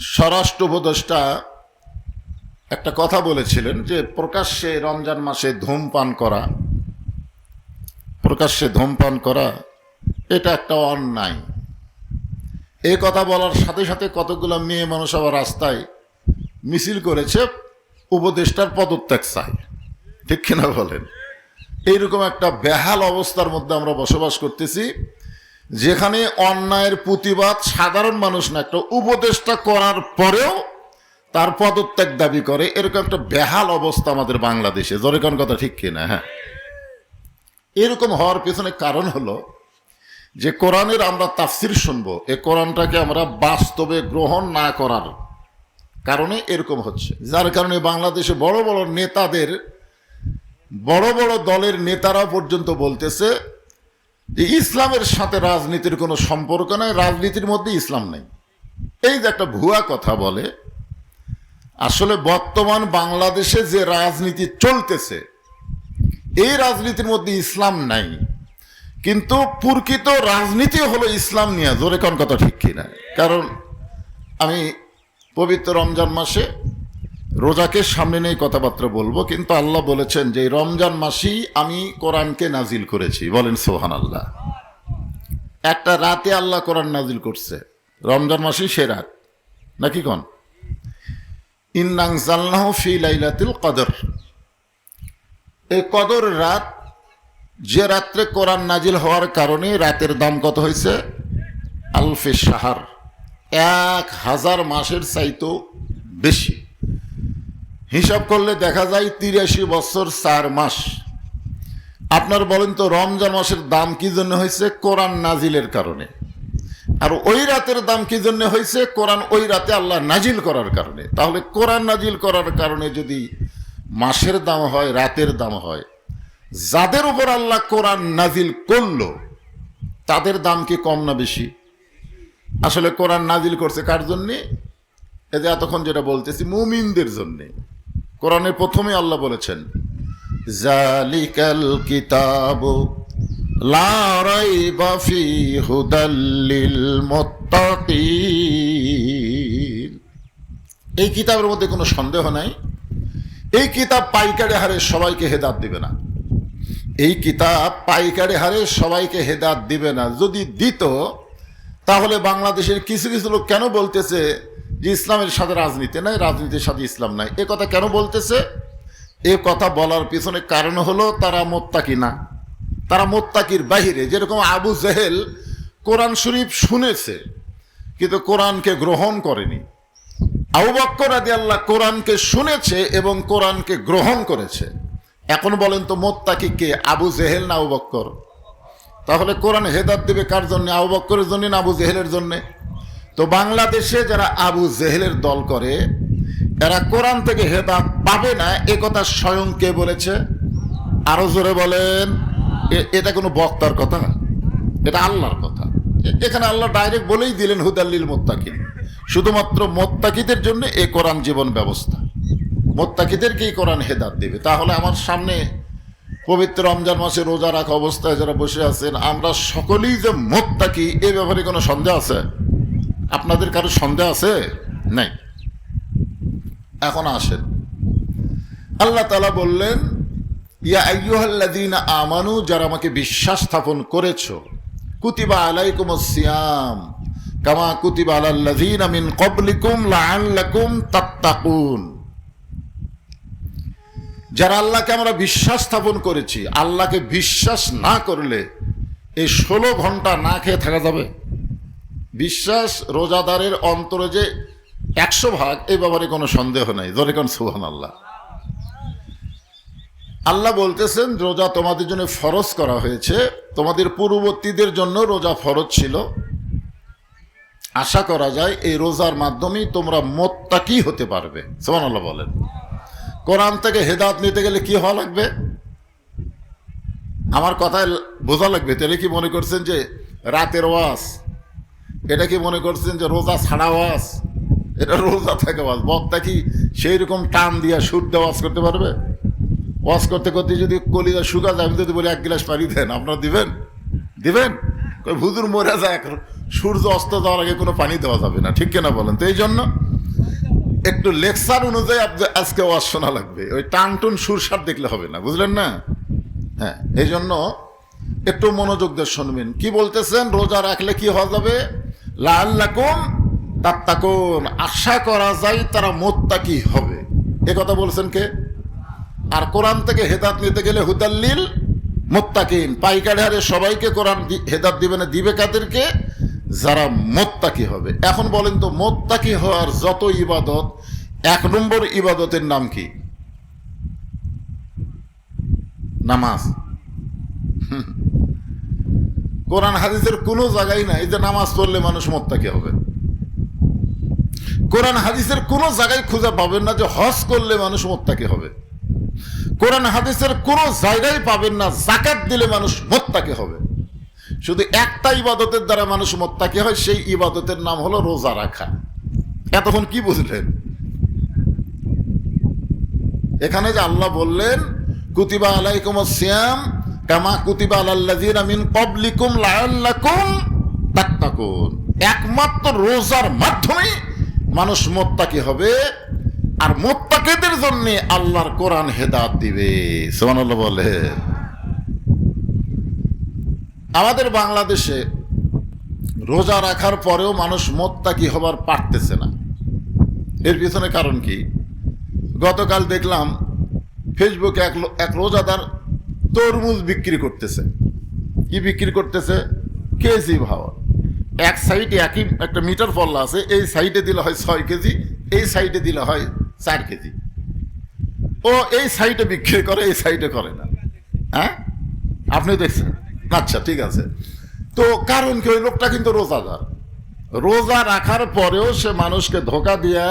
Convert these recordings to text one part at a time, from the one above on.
স্বরাষ্ট্র উপদেষ্টা একটা কথা বলেছিলেন যে প্রকাশ্যে রমজান মাসে ধূমপান করা, প্রকাশ্যে ধূমপান করা, এটা একটা অন্যায়। এই কথা বলার সাথে সাথে কতগুলো মেয়ে মানুষ আবার রাস্তায় মিছিল করেছে, উপদেষ্টার পদত্যাগ চাই ঠিক কিনা বলেন? এইরকম একটা বেহাল অবস্থার মধ্যে আমরা বসবাস করতেছি। যেখানে অন্যায়ের প্রতিবাদ সাধারণ মানুষ না, একটা উপদেষ্টা করার পরেও তার পদত্যাগ দাবি করে। এরকম একটা বেহাল অবস্থা আমাদের বাংলাদেশে। জোরে কোন কথা ঠিক কিনা হ্যাঁ। এরকম হওয়ার পেছনে কারণ হলো যে কোরআনের আমরা তাফসির শুনব, এ কোরআনটাকে আমরা বাস্তবে গ্রহণ না করার কারণে এরকম হচ্ছে। যার কারণে বাংলাদেশে বড় বড় নেতাদের, বড় বড় দলের নেতারা পর্যন্ত বলতেছে ইসলামের সাথে রাজনীতির কোনো সম্পর্ক নাই, রাজনীতির মধ্যে ইসলাম নেই। এই যে একটা ভুয়া কথা বলে, আসলে বর্তমান বাংলাদেশে যে রাজনীতি চলতেছে, এই রাজনীতির মধ্যে ইসলাম নাই। কিন্তু প্রকৃত রাজনীতি হলো ইসলাম নিয়ে, জোরে কোন কথা ঠিক কিনা। কারণ আমি পবিত্র রমজান মাসে রোজাকে সামনে নেই কথাবার্তা বলব, কিন্তু আল্লাহ বলেছেন যে, রমজান মাসেই আমি কোরআনকে নাজিল করেছি। বলেন সোহান আল্লাহ একটা রাতে আল্লাহ কোরআন নাজিল করছে। রমজান মাসেই সে রাত। নাকি কন? ইন্নাং জাল্লাহ ফি লাইলাতিল কদর। এই কদর রাত, যে রাত্রে কোরআন নাজিল হওয়ার কারণে রাতের দাম কত হয়েছে? আলফে সাহার এক হাজার মাসের চাইতো বেশি। হিসাব করলে দেখা যায় তিরাশি বছর চার মাস। আপনার বলেন তো, রমজান মাসের দাম কি জন্য হয়েছে? কোরআন নাজিলের কারণে। আর ওই রাতের দাম কি জন্য হয়েছে? কোরআন ওই রাতে আল্লাহ নাজিল করার কারণে। তাহলে কোরআন নাজিল করার কারণে যদি মাসের দাম হয়, রাতের দাম হয়, যাদের উপর আল্লাহ কোরআন নাজিল করল, তাদের দাম কি কম না বেশি? আসলে কোরআন নাজিল করছে কার জন্যে? এ যে এতক্ষণ যেটা বলতেছি, মুমিনদের জন্যে। কোরআনের প্রথমে আল্লাহ বলেছেন, জালিকাল কিতাব লা রাইবা ফি হুদাল্লিল মুত্তাকিন। এই কিতাবের মধ্যে কোনো সন্দেহ নাই। এই কিতাব পাইকারি হারে সবাইকে হেদাত দিবে না। এই কিতাব পাইকারি হারে সবাইকে হেদাত দিবে না। যদি দিত, তাহলে বাংলাদেশের কিছু কিছু লোক কেন বলতেছে যে ইসলামের সাথে রাজনীতি নাই, রাজনীতির সাথে ইসলাম নাই। এ কথা কেন বলতেছে? এ কথা বলার পিছনে কারণ হলো তারা মোত্তাকি না। তারা মোত্তাকির বাহিরে। যেরকম আবু জেহেল কোরআন শরীফ শুনেছে, কিন্তু কোরআনকে গ্রহণ করেনি। আবু বক্কর আদি আল্লাহ কোরআনকে শুনেছে এবং কোরআনকে গ্রহণ করেছে। এখন বলেন তো মোত্তাকি কে? আবু জেহেল না আবু বক্কর? তাহলে কোরআন হেদাত দেবে কার জন্য? আবু বক্করের জন্য না আবু জেহেলের জন্য? তো বাংলাদেশে যারা আবু জেহেলের দল করে, এরা কোরআন থেকে হেদাত পাবে না, এ কথা স্বয়ং কে বলেছে? আরও জোরে বলেন। এটা কোনো বক্তার কথা? এটা আল্লাহর কথা। এখানে আল্লাহ ডাইরেক্ট বলেই দিলেন হুদাল্লিল মোত্তাকিন। শুধুমাত্র মোত্তাকিদের জন্য এ কোরআন জীবন ব্যবস্থা। মোত্তাকিদেরকেই কোরআন হেদাত দেবে। তাহলে আমার সামনে পবিত্র রমজান মাসে রোজা রাখা অবস্থায় যারা বসে আছেন, আমরা সকলেই যে মোত্তাকি, এ ব্যাপারে কোনো সন্দেহ আছে? আপনাদের কারও সন্দেহ আছে? নাই। এখন আসেন। আল্লাহ তালা বললেন, ইয়া আইয়ুহাল্লাযীনা আমানু, যারা আমাকে বিশ্বাস স্থাপন করেছ, কুতিবা আলাইকুম সিয়াম, কামা কুতিবা আলাল্লাযীনা মিন ক্বাবলিকুম লাআল্লাকুম তাত্তাকুন। যারা আল্লাহকে আমরা বিশ্বাস স্থাপন করেছি, আল্লাহকে বিশ্বাস না করলে এই ষোলো ঘণ্টা না খেয়ে থাকা যাবে? বিশ্বাস রোজাদারের অন্তরে যে একশো ভাগ এই ব্যাপারে কোনো সন্দেহ নাই। কোন সুহান আল্লাহ আল্লাহ বলতেছেন, রোজা তোমাদের জন্য ফরজ করা হয়েছে। তোমাদের পূর্ববর্তীদের জন্য রোজা ফরজ ছিল। আশা করা যায় এই রোজার মাধ্যমেই তোমরা মোত্তাকি হতে পারবে। সোমান আল্লাহ বলেন। কোরআন থেকে হেদাত নিতে গেলে কি হওয়া লাগবে? আমার কথায় বোঝা লাগবে। তাহলে কি মনে করছেন যে রাতের ওয়াজ এটা কি মনে করছেন যে রোজা ছাড়া ওয়াজ? এটা রোজা থাকে ওয়াজ। বক্তা কি সেই রকম টান দিয়া সুর দিয়ে ওয়াজ করতে পারবে? ওয়াজ করতে করতে যদি কলিজা শুকা যায়, আমি যদি বলি, এক গ্লাস পানি দেন, আপনারা দিবেন? দিবেন? হুজুর মরে যায় সূর্য অস্ত যাওয়ার আগে কোনো পানি দেওয়া যাবে না, ঠিক কিনা বলেন? তো এই জন্য একটু লেকচার অনুযায়ী আজকে ওয়াজ শোনা লাগবে। ওই টান টুন সুরসার দেখলে হবে না, বুঝলেন না? হ্যাঁ এই জন্য একটু মনোযোগ দিয়ে শুনবেন। কি বলতেছেন? রোজা রাখলে কি হওয়া যাবে? লাল্লাকুম তাত্তাকুন। আশা করা যায় তারা মোত্তাকি হবে। এ কথা বলছেন কে? আর কোরআন থেকে হেদাত নিতে গেলে হুদাল্লিল মোত্তাকিন। পাইকারি হারে সবাইকে কোরআন হেদাত দিবে না, দিবে কাদেরকে? যারা মোত্তাকি হবে। এখন বলেন তো, মোত্তাকি হওয়ার যত ইবাদত, এক নম্বর ইবাদতের নাম কি? নামাজ। কোরআন হাদিসের কোনো জায়গায় নাই যে নামাজ পড়লে মানুষ মোত্তাকি হবে। কোরআন হাদিসের কোনো জায়গায় খুঁজে পাবেন না যে হজ করলে মানুষ মোত্তাকি হবে। কোরআন হাদিসের কোনো জায়গায় পাবেন না জাকাত দিলে মানুষ মোত্তাকি হবে। শুধু একটা ইবাদতের দ্বারা মানুষ মোত্তাকি হয়, সেই ইবাদতের নাম হলো রোজা রাখা। এতক্ষণ কি বুঝলেন? এখানে যে আল্লাহ বললেন, কুতিবা আলাইকুম সিয়াম কামা কুতিবা আলাল্লাযিনা মিন ক্বাবলিকুম লাআল্লাকুম তাত্তাকুন। একমাত্র রোজার মাধ্যমে মানুষ মোত্তাকি হবে আর মোত্তাকিদের জন্য আল্লাহর কোরআন হেদাত দিবে। সুবহানাল্লাহ বলে। আমাদের বাংলাদেশে রোজা রাখার পরেও মানুষ মোত্তাকি হবার পারতেছে না। এর পিছনে কারণ কি? গতকাল দেখলাম ফেসবুকে এক এক রোজাদার তরমুজ বিক্রি করতেছে। কি বিক্রি করতেছে? কেজি ভাও এক সাইডে একই একটা মিটার পল্লা আছে, এই সাইডে দিলে হয় ছয় কেজি, এই সাইডে দিলে হয় চার কেজি। ও এই সাইডে বিক্রি করে, এই সাইডে করে না। হ্যাঁ? আপনি দেখছেন? আচ্ছা ঠিক আছে। তো কারণ কি? ওই লোকটা কিন্তু রোজাদার। রোজা রাখার পরেও সে মানুষকে ধোকা দিয়া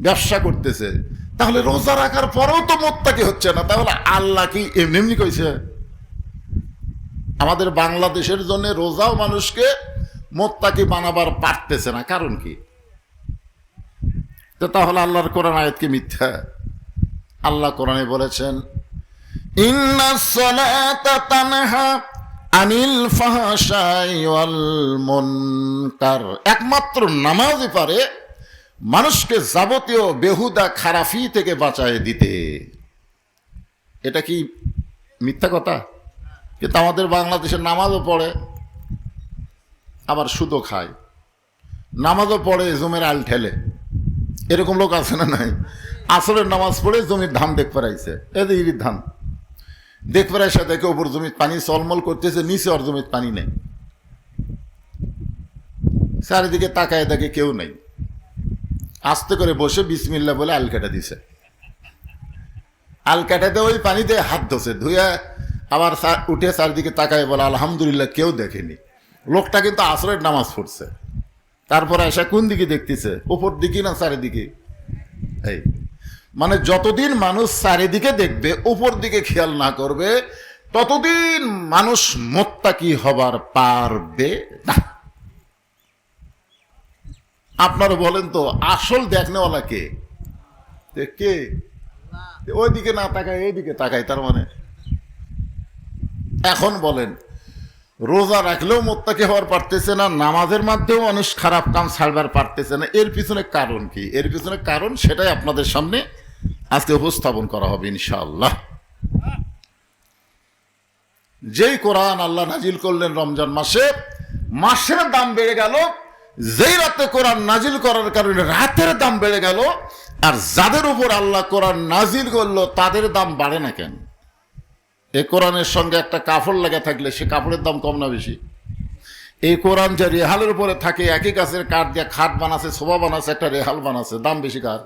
ব্যবসা করতেছে। তাহলে রোজা রাখার পরেও তো মোত্তাকি হচ্ছে না। তাহলে আল্লাহ কি এমনি এমনি কইছে? আমাদের বাংলাদেশের জন্য রোজাও মানুষকে মোত্তাকি বানাবার পারতেছে না। কারণ কি? তো তাহলে আল্লাহর কোরআন আয়াত কি মিথ্যা? আল্লাহ কোরআনে বলেছেন আনিল ফাহশাই ওয়াল মুনকার। একমাত্র নামাজই পারে মানুষকে যাবতীয় বেহুদা খারাফি থেকে বাঁচায় দিতে। এটা কি মিথ্যা কথা? কিন্তু আমাদের বাংলাদেশের নামাজও পড়ে, আবার সুদও খায়। নামাজও পড়ে, জমির আল ঠেলে। এরকম লোক আছে না নাই? আসরের নামাজ পড়ে জমির ধান দেখ ফেরাইছে। এদের ইরির ধান। দেখ ফেরাইছে, দেখে ওপর জমির পানি চলমল করতেছে, নিচে ওর জমির পানি নেই। চারিদিকে তাকায় দেখে কেউ নেই। আস্তে করে বসে বিসমিল্লা বলে আল কেটে দিছে। আল কাটাতে ওই পানিতে হাত ধসে ধুয়ে আবার উঠে চারিদিকে তাকায় বলে, আলহামদুলিল্লাহ, কেউ দেখেনি। লোকটা কিন্তু আসরের নামাজ পড়ছে। তারপরে এসে কোন দিকে দেখতেছে? উপর দিকে না চারিদিকে? এই। মানে যতদিন মানুষ চারিদিকে দেখবে, উপর দিকে খেয়াল না করবে, ততদিন মানুষ মোত্তাকি হবার পারবে না। আপনারা বলেন তো, আসল দেখনেওয়ালা কে? কে? ওইদিকে না তাকায়, এইদিকে তাকায়, তার মানে। এখন বলেন, রোজা রাখলেও মোত্তাকি হওয়ার পারতেছে না, নামাজের মাধ্যমেও মানুষ খারাপ কাম ছাড়বার পারতেছে না। এর পিছনে কারণ কি? এর পিছনে কারণ সেটাই আপনাদের সামনে আজকে উপস্থাপন করা হবে, ইনশাআল্লাহ। যেই কোরআন আল্লাহ নাজিল করলেন রমজান মাসে, মাসের দাম বেড়ে গেল যেই রাতে কোরআন নাজিল করার কারণে রাতের দাম বেড়ে গেল, আর যাদের উপর আল্লাহ কোরআন নাজিল করল, তাদের দাম বাড়ে না কেন? এ কোরআনের সঙ্গে একটা কাপড় লেগে থাকলে সে কাপড়ের দাম কম না বেশি। এই কোরআন যে রেহালের উপরে থাকে, একই গাছের কাঠ দিয়ে খাট বানাছে, শোভা বানাছে, একটা রেহাল বানাছে, দাম বেশি কার?